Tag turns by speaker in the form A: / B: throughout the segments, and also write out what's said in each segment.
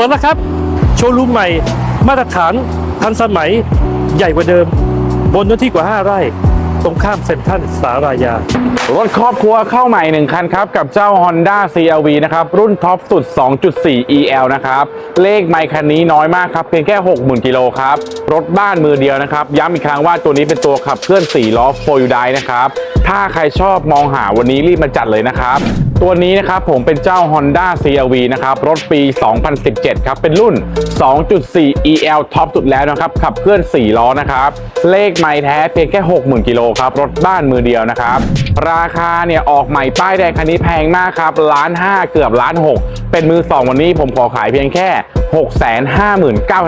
A: ปิดแล้วครับ โชว์รูมใหม่ มาตรฐานทันสมัยใหญ่กว่าเดิม บนเนื้อที่กว่า 5 ไร่ ตรงข้ามเซ็นทรัลสารายา
B: รถครอบครัวเข้าใหม่1คันครับ กับเจ้า Honda CRV นะครับ รุ่นท็อปสุด 2.4 EL นะครับ เลขไมค์คันนี้น้อยมากครับ เพียงแค่ 60,000 กิโลครับ รถบ้านมือเดียวนะครับ ย้ำอีกครั้งว่าตัวนี้เป็นตัวขับเคลื่อน4ล้อ 4 u ไดนะครับ ถ้าใครชอบมองหาวันนี้รีบมาจัดเลยนะครับ ตัวนี้นะครับผมเป็นเจ้า Honda CRV นะครับ รถปี 2017 ครับ เป็นรุ่น 2.4 EL ท็อปสุดแล้วนะครับ ขับเคลื่อน 4 ล้อนะครับ เลขไมล์แท้เพียงแค่ 60,000 กิโลครับ รถบ้านมือเดียวนะครับ ราคาเนี่ยออกใหม่ป้ายแดงคันนี้แพงมากครับล้านห้าเกือบล้านหกเป็นมือสองวันนี้ผมขอขายเพียงแค่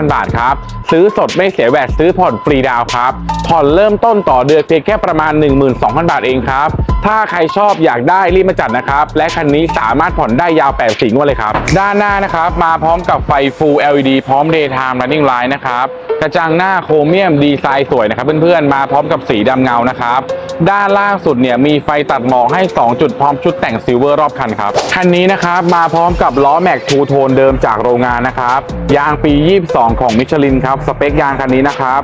B: 659,000 บาทครับ ซื้อสดไม่เสียแวดซื้อผ่อนฟรีดาวครับ ผ่อนเริ่มต้นต่อเดือนเพียงแค่ประมาณ 12,000 บาทเองครับ ถ้าใครชอบอยากได้รีบมาจัดนะครับและและคันนี้สามารถผ่อนได้ยาว8สีงวดเลยครับ ด้านหน้านะครับ มาพร้อมกับไฟ Full LED พร้อม Daytime Running Light นะครับ กระจังหน้าโครเมียมดีไซน์สวยนะครับเพื่อนๆ มาพร้อมกับสีดำเงานะครับ ด้านล่างสุดเนี่ยมีไฟตัดหมอกให้ 2 จุดพร้อมชุดแต่งซิลเวอร์รอบคันครับ คันนี้นะครับมาพร้อมกับล้อแม็กทูโทนเดิมจากโรงงานนะครับ ยางปี 22 ของมิชลินครับ สเปคยางคันนี้นะครับ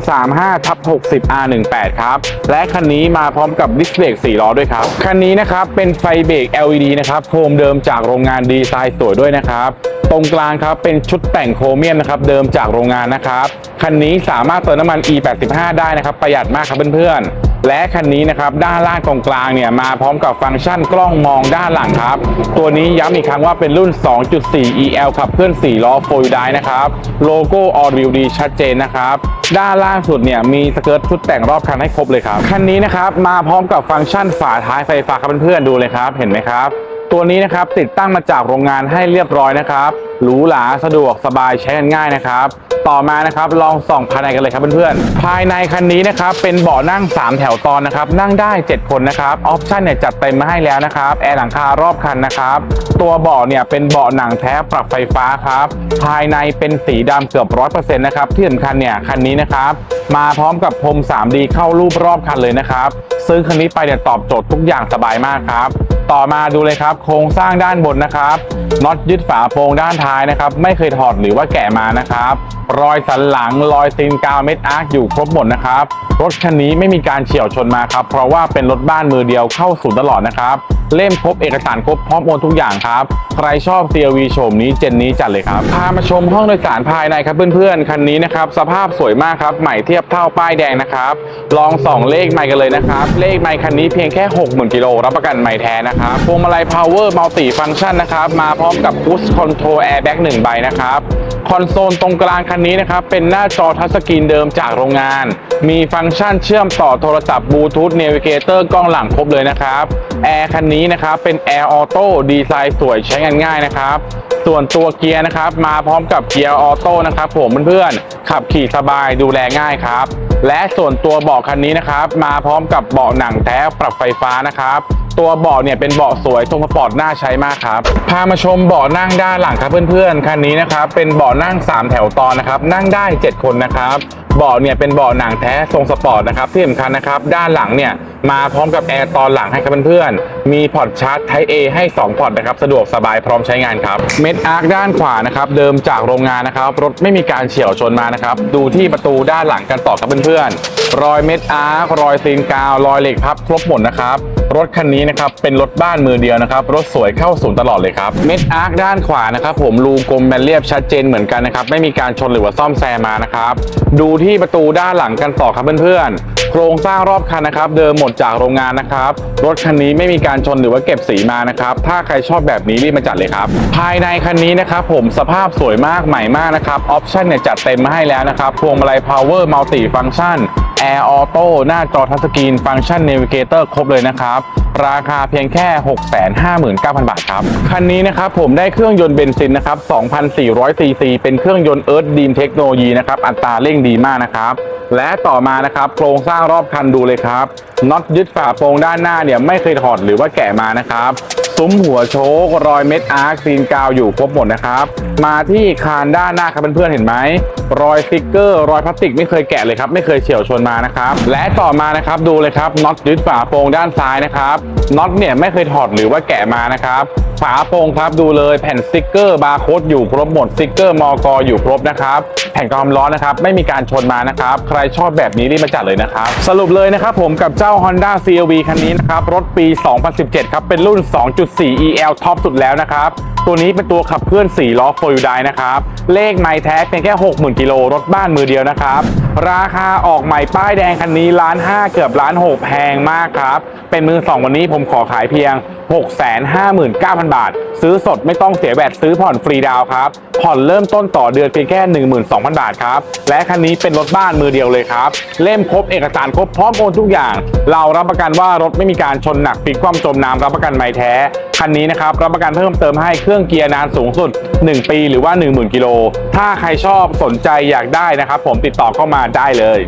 B: 235ทับ60 R18 ครับ และคันนี้มาพร้อมกับดิสเบรก4ล้อด้วยครับ คันนี้นะครับเป็นไฟเบรก LED นะครับโครมเดิมจากโรงงานดีไซน์สวยด้วยนะครับตรงกลางครับเป็นชุดแต่งโครเมียมนะครับเดิมจากโรงงานนะครับคันนี้สามารถเติมน้ำมัน E85 ได้นะครับประหยัดมากครับเพื่อนๆ และคันนี้นะครับด้านล่างตรงกลางเนี่ยมาพร้อมกับฟังก์ชันกล้องมองด้านหลังครับ ตัวนี้ย้ำอีกครั้งว่าเป็นรุ่น 2.4 EL ขับเคลื่อน 4 ล้อโฟล์ไดนะครับโลโก้ All Wheel D ชัดเจนนะครับด้านล่างสุดเนี่ยมีสเกิร์ตชุดแต่งรอบคันให้ครบเลยครับคันนี้นะครับมาพร้อมกับฟังก์ชันฝาท้ายไฟฟ้าครับเพื่อนๆดูเลยครับ เห็นไหมครับตัวนี้นะครับติดตั้งมาจากโรงงานให้เรียบร้อยนะครับหรูหราสะดวกสบายใช้งานง่ายนะครับ ต่อมานะครับ ลองส่องภายในกันเลยครับเพื่อนๆ ภายในคันนี้นะครับ เป็นเบาะนั่ง 3 แถวตอนนะครับ นั่งได้ 7 คนนะครับ ออปชั่นเนี่ยจัดเต็มมาให้แล้วนะครับ แอร์หลังคารอบคันนะครับ ตัวเบาะเนี่ยเป็นเบาะหนังแท้ปรับไฟฟ้าครับ ภายในเป็นสีดำเกือบร้อยเปอร์เซ็นต์นะครับ ที่สำคัญเนี่ยคันนี้นะครับ มาพร้อมกับพรม 3D เข้ารูปรอบคันเลยนะครับ ซื้อคันนี้ไปเนี่ยตอบโจทย์ทุกอย่างสบายมากครับ ต่อมาดูเลยครับ โครงสร้างด้านบนนะครับน็อตยึดฝาโปรงด้านท้ายนะครับ ไม่เคยถอดหรือว่าแกะมานะครับ รอยสันหลังรอยซีนกาวเม็ดอาร์คอยู่ครบหมดนะครับ รถคันนี้ไม่มีการเฉี่ยวชนมาครับ เพราะว่าเป็นรถบ้านมือเดียวเข้าศูนย์ตลอดนะครับ เล่มครบเอกสารครบพร้อมโอนทุกอย่างครับ ใครชอบ CRV โฉมนี้เจนนี้จัดเลยครับ พามาชมห้องโดยสารภายในครับเพื่อนๆ คันนี้นะครับสภาพสวยมากครับ ใหม่เทียบเท่าป้ายแดงนะครับ ลองส่องเลขไมค์กันเลยนะครับ เลขไมค์คันนี้เพียงแค่ 60,000กิโลรับประกันไมค์แท้นะครับ พวงมาลัย power multi function นะครับ มาพร้อมกับ push control airbag 1ใบนะครับ คอนโซลตรงกลางคันนี้นะครับ เป็นหน้าจอทัชสกรีนเดิมจากโรงงาน มีฟังก์ชันเชื่อมต่อโทรศัพท์บลูทูธเนวิเกเตอร์กล้องหลังครบเลยนะครับ แอร์คันนี้นะครับ เป็นแอร์ออโต้ดีไซน์สวยใช้งานง่ายนะครับ ส่วนตัวเกียร์นะครับ มาพร้อมกับเกียร์ออโต้นะครับผมเพื่อนๆ ขับขี่สบายดูแลง่ายครับและส่วนตัวเบาะคันนี้นะครับ มาพร้อมกับเบาะหนังแท้ปรับไฟฟ้านะครับ ตัวเบาะเนี่ยเป็นเบาะสวยทรงสปอร์ตน่าใช้มากครับพามาชมเบาะนั่งด้านหลังครับเพื่อนๆคันนี้นะครับเป็นเบาะนั่ง 3 แถวตอนนะครับนั่งได้ 7 คนนะครับเบาะเนี่ยเป็นเบาะหนังแท้ทรงสปอร์ตนะครับที่สำคัญนะครับด้านหลังเนี่ยมาพร้อมกับแอร์ตอนหลังให้ครับเพื่อนๆมีพอร์ตชาร์จ Type A ให้ 2 พอร์ตนะครับสะดวกสบายพร้อมใช้งานครับเม็ดอาร์คด้านขวานะครับเดิมจากโรงงานนะครับรถไม่มีการเฉี่ยวชนมานะครับดูที่ประตูด้านหลังกันต่อครับเพื่อนๆรอยเม็ดอาร์ครอยซีนกาว รอยเหล็กพับครบหมดนะครับ รถคันนี้นะครับเป็นรถบ้านมือเดียวนะครับรถสวยเข้าศูนย์ตลอดเลยครับเม็ดอาร์คด้านขวานะครับผมรูกลมแบนเรียบชัดเจนเหมือนกันนะครับไม่มีการชนหรือว่าซ่อมแซมมานะครับดูที่ประตูด้านหลังกันต่อครับเพื่อนๆ โครงสร้างรอบคันนะครับ เดิมหมดจากโรงงานนะครับ รถคันนี้ไม่มีการชนหรือว่าเก็บสีมานะครับ ถ้าใครชอบแบบนี้รีบมาจัดเลยครับ ภายในคันนี้นะครับผมสภาพสวยมากใหม่มากนะครับ ออปชั่นเนี่ยจัดเต็มมาให้แล้วนะครับ พวงมาลัย power multi function Air Auto หน้าจอทัชสกรีนฟังก์ชันเนวิเกเตอร์ครบเลยนะครับ ราคาเพียงแค่ 659,000 บาทครับ คันนี้นะครับผมได้เครื่องยนต์เบนซินนะครับ 2,400 ซีซี เป็นเครื่องยนต์เอิร์ธดีมเทคโนโลยีนะครับ อัตราเร่งดีมากนะครับ และต่อมานะครับโครงสร้างรอบคันดูเลยครับน็อตยึดฝาโปรงด้านหน้าเนี่ยไม่เคยถอดหรือว่าแกะมานะครับ ซุ้มหัวโชกรอยเม็ดอาร์คซีนกาวอยู่ครบหมดนะครับ มาที่คานด้านหน้าครับเพื่อนๆเห็นไหมรอยสติ๊กเกอร์ รอยพลาสติกไม่เคยแกะเลยครับไม่เคยเฉี่ยวชนมานะครับและต่อมานะครับดูเลยครับน็อตยึดฝาโปรงด้านซ้ายนะครับน็อตเนี่ยไม่เคยถอดหรือว่าแกะมานะครับ ฝาโปรงครับดูเลยแผ่นสติกเกอร์บาร์โค้ดอยู่ครบหมดสติกเกอร์มอกอยู่ครบนะครับแผ่นกรองความร้อนนะครับไม่มีการชนมานะครับใครชอบแบบนี้รีบมาจัดเลยนะครับสรุปเลยนะครับผมกับเจ้า Honda CRV คันนี้นะครับรถปี 2017 ครับเป็นรุ่น 2.4 EL ท็อปสุดแล้วนะครับ ตัวนี้เป็นตัวขับเคลื่อน 4 ล้อโฟล์ไดนะครับ เลขไมล์แท้เพียงแค่ 60,000 กิโลรถบ้านมือเดียวนะครับ ราคาออกใหม่ป้ายแดงคันนี้ล้านห้าเกือบล้านหกแพงมากครับ เป็นมือสองวันนี้ผมขอขายเพียง 659,000 บาท ซื้อสดไม่ต้องเสียแบตซื้อผ่อนฟรีดาวครับ ผ่อนเริ่มต้นต่อเดือนเพียงแค่ 12,000 บาทครับ และคันนี้เป็นรถบ้านมือเดียวเลยครับ เล่มครบเอกสารครบพร้อมโอนทุกอย่าง เรารับประกันว่ารถไม่มีการชนหนักพลิกคว่ำจมน้ำรับประกันไม้แท้ คันนี้นะครับรับประกันเพิ่มเติมให้เครื่รื่องเกียร์นานสูงสุด 1 ปีหรือว่า 10,000 กิโล ถ้าใครชอบสนใจอยากได้นะครับ ผมติดต่อเข้ามาได้เลย